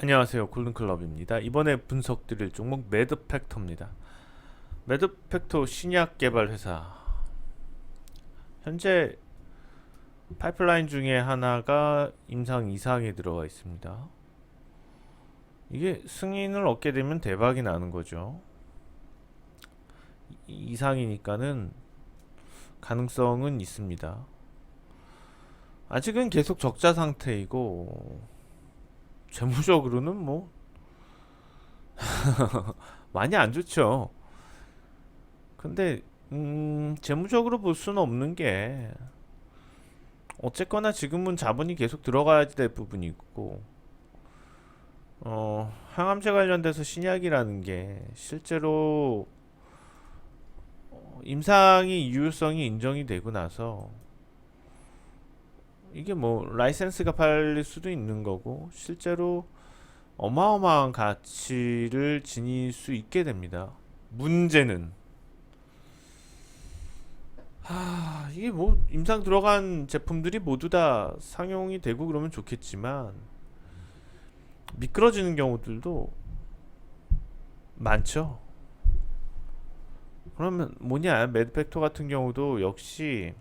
안녕하세요. 골든클럽입니다. 이번에 분석드릴 종목 매드팩터입니다. 매드팩터 신약 개발 회사. 현재 파이프라인 중에 하나가 임상 이상에 들어가 있습니다. 이게 승인을 얻게 되면 대박이 나는 거죠. 이- 이상이니까는 가능성은 있습니다. 아직은 계속 적자 상태이고 재무적으로는 뭐 많이 안 좋죠. 근데 음, 재무적으로 볼 수는 없는 게 어쨌거나 지금은 자본이 계속 들어가야 될 부분이 있고 어, 항암제 관련돼서 신약이라는 게 실제로 어, 임상이 유효성이 인정이 되고 나서 이게 뭐 라이센스가 팔릴 수도 있는 거고 실제로 어마어마한 가치를 지닐 수 있게 됩니다. 문제는 하, 이게 뭐 임상 들어간 제품들이 모두 다 상용이 되고 그러면 좋겠지만 미끄러지는 경우들도 많죠. 그러면 뭐냐 매드팩토 같은 경우도 역시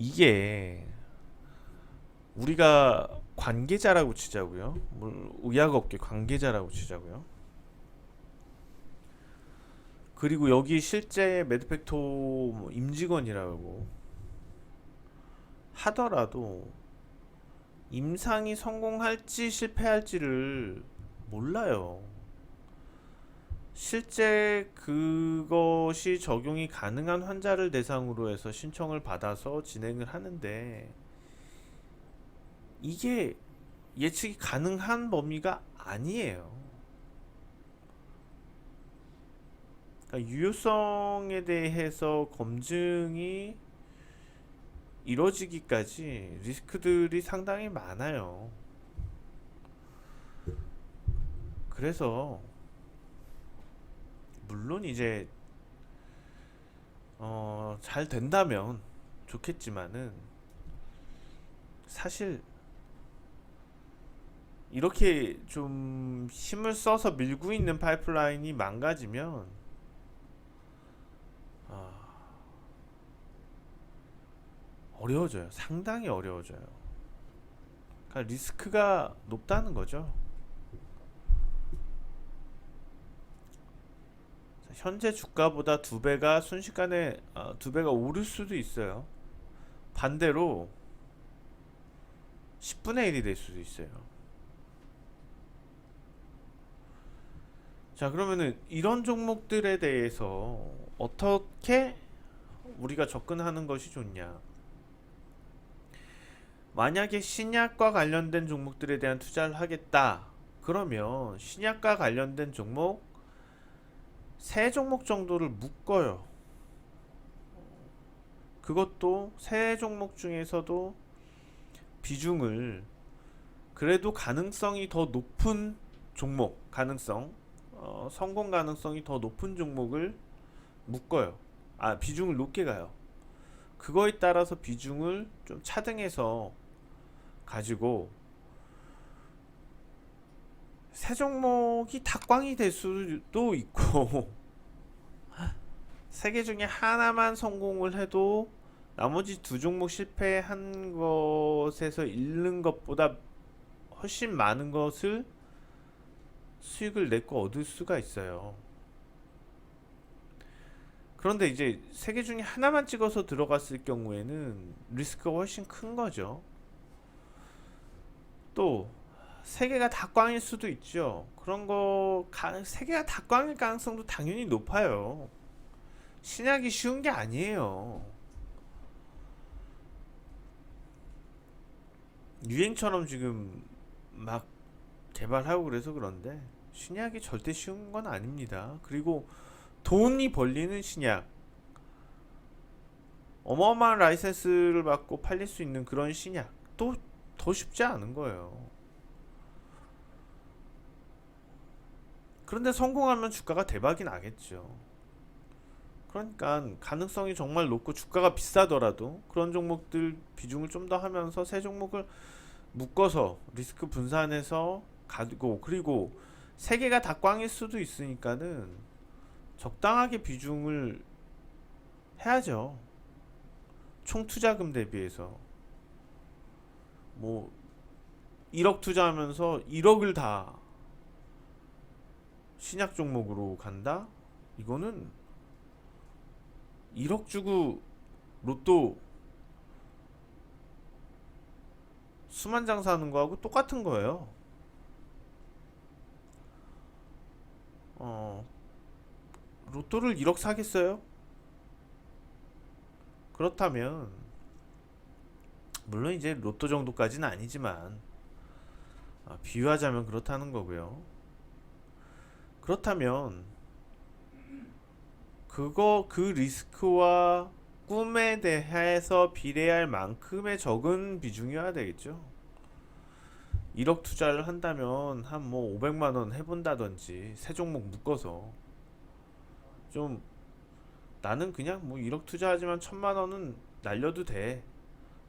이게 우리가 관계자라고 치자고요. 물 의학업계 관계자라고 치자고요. 그리고 여기 실제 매드팩토 뭐 임직원이라고 하더라도 임상이 성공할지 실패할지를 몰라요. 실제 그것이 적용이 가능한 환자를 대상으로 해서 신청을 받아서 진행을 하는데 이게 예측이 가능한 범위가 아니에요. 그러니까 유효성에 대해서 검증이 이루어지기까지 리스크들이 상당히 많아요. 그래서 물론 이제 어, 잘 된다면 좋겠지만은 사실 이렇게 좀 힘을 써서 밀고 있는 파이프라인이 망가지면 아, 어려워져요. 상당히 어려워져요. 그러니까 리스크가 높다는 거죠. 현재 주가보다 두 배가 순식간에 어, 두 배가 오를 수도 있어요. 반대로 10분의 1이 될 수도 있어요. 자, 그러면은 이런 종목들에 대해서 어떻게 우리가 접근하는 것이 좋냐? 만약에 신약과 관련된 종목들에 대한 투자를 하겠다. 그러면 신약과 관련된 종목 세 종목 정도를 묶어요. 그것도 세 종목 중에서도 비중을 그래도 가능성이 더 높은 종목, 가능성, 어, 성공 가능성이 더 높은 종목을 묶어요. 아, 비중을 높게 가요. 그거에 따라서 비중을 좀 차등해서 가지고 세 종목이 다 꽝이 될 수도 있고 세 개 중에 하나만 성공을 해도 나머지 두 종목 실패한 것에서 잃는 것보다 훨씬 많은 것을 수익을 내고 얻을 수가 있어요. 그런데 이제 세 개 중에 하나만 찍어서 들어갔을 경우에는 리스크가 훨씬 큰 거죠. 또 세 개가 다 꽝일 수도 있죠. 그런 거 세 개가 다 꽝일 가능성도 당연히 높아요. 신약이 쉬운 게 아니에요. 유행처럼 지금 막 개발하고 그래서 그런데 신약이 절대 쉬운 건 아닙니다. 그리고 돈이 벌리는 신약 어마어마한 라이센스를 받고 팔릴 수 있는 그런 신약 또 더 쉽지 않은 거예요. 그런데 성공하면 주가가 대박이 나겠죠. 그러니까 가능성이 정말 높고 주가가 비싸더라도 그런 종목들 비중을 좀 더 하면서 새 종목을 묶어서 리스크 분산해서 가고 그리고 세 개가 다 꽝일 수도 있으니까는 적당하게 비중을 해야죠. 총 투자금 대비해서 뭐 1억 투자하면서 1억을 다 신약 종목으로 간다? 이거는 1억 주고 로또 수만 장 사는 거하고 똑같은 거예요. 어, 로또를 1억 사겠어요? 그렇다면, 물론 이제 로또 정도까지는 아니지만, 아, 비유하자면 그렇다는 거고요. 그렇다면, 그거, 그 리스크와 꿈에 대해서 비례할 만큼의 적은 비중이어야 되겠죠. 1억 투자를 한다면 한 뭐 500만 원 해본다든지 세 종목 묶어서 좀 나는 그냥 뭐 1억 투자하지만 천만 원은 날려도 돼.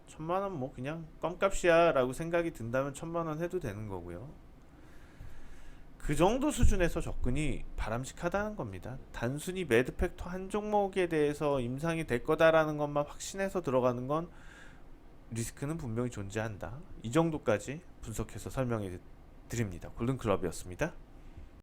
천만 원 뭐 그냥 껌값이야 라고 생각이 든다면 천만 원 해도 되는 거고요. 그 정도 수준에서 접근이 바람직하다는 겁니다. 단순히 매드 팩터 한 종목에 대해서 임상이 될 거다라는 것만 확신해서 들어가는 건 리스크는 분명히 존재한다. 이 정도까지 분석해서 설명해 드립니다. 골든클럽이었습니다.